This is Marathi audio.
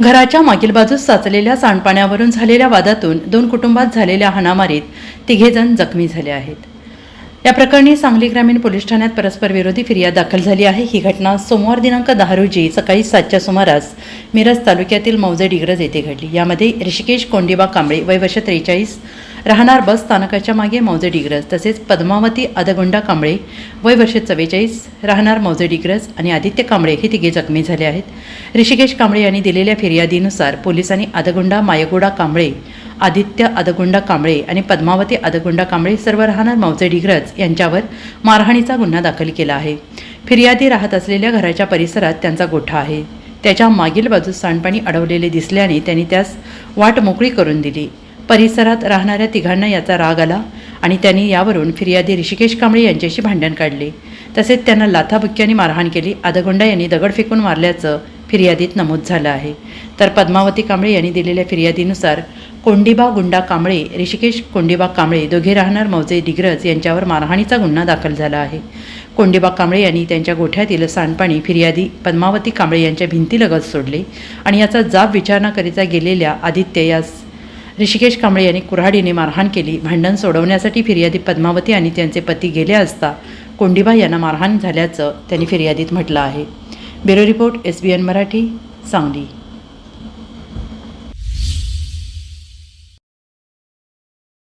घराच्या मागील बाजूस साचलेल्या सांडपाण्यावरून झालेल्या वादातून दोन कुटुंबात झालेल्या हाणामारीत तिघेजण जखमी झाले आहेत. या प्रकरणी सांगली ग्रामीण पोलीस ठाण्यात परस्पर विरोधी फिर्याद दाखल झाली आहे. ही घटना सोमवार दिनांक दहा रोजी सकाळी सातच्या सुमारास मिरज तालुक्यातील मौजे डिग्रज येथे घडली. यामध्ये ऋषिकेश कोंडिबा कांबळे वय वर्ष त्रेचाळीस राहणार बस स्थानकाच्या मागे मौजे डिग्रज तसेच पद्मावती अदगोंडा कांबळे वय वर्ष चव्वेचाळीस राहणार मौजे डिग्रज आणि आदित्य कांबळे हे तिघे जखमी झाले आहेत. ऋषिकेश कांबळे यांनी दिलेल्या फिर्यादीनुसार पोलिसांनी अदगोंडा मायगोडा कांबळे आदित्य अदगुंडा कांबळे आणि पद्मावती अदगुंडा कांबळे सर्व राहणार मौजे डिग्रज यांच्यावर मारहाणीचा गुन्हा दाखल केला आहे. फिर्यादी राहत असलेल्या घराच्या परिसरात त्यांचा गोठा आहे. त्याच्या मागील बाजूस सांडपाणी अडवलेले दिसल्याने त्यांनी त्यास वाट मोकळी करून दिली. परिसरात राहणाऱ्या तिघांना याचा राग आला आणि त्यांनी यावरून फिर्यादी ऋषिकेश कांबळे यांच्याशी भांडण काढले. तसेच त्यांना लाथाबुक्क्याने मारहाण केली. अदगोंडा यांनी दगड फेकून मारल्याचं फिर्यादीत नमूद झालं आहे. तर पद्मावती कांबळे यांनी दिलेल्या फिर्यादीनुसार कोंडिबा गुंडा कांबळे ऋषिकेश कोंडिबा कांबळे दोघे राहणार मौजे डिग्रज यांच्यावर मारहाणीचा गुन्हा दाखल झाला आहे. कोंडिबा कांबळे यांनी त्यांच्या गोठ्यातील सांडपाणी फिर्यादी पद्मावती कांबळे यांच्या भिंतीलगत सोडले आणि याचा जाब विचारणाकरिता गेलेल्या आदित्य यास ऋषिकेश कांबळे यांनी कुऱ्हाडीने मारहाण केली. भांडण सोडवण्यासाठी फिर्यादी पद्मावती आणि त्यांचे पती गेले असता कोंडिबा यांना मारहाण झाल्याचं त्यांनी फिर्यादीत म्हटलं आहे. Bureau report S B N Marathi Sangli.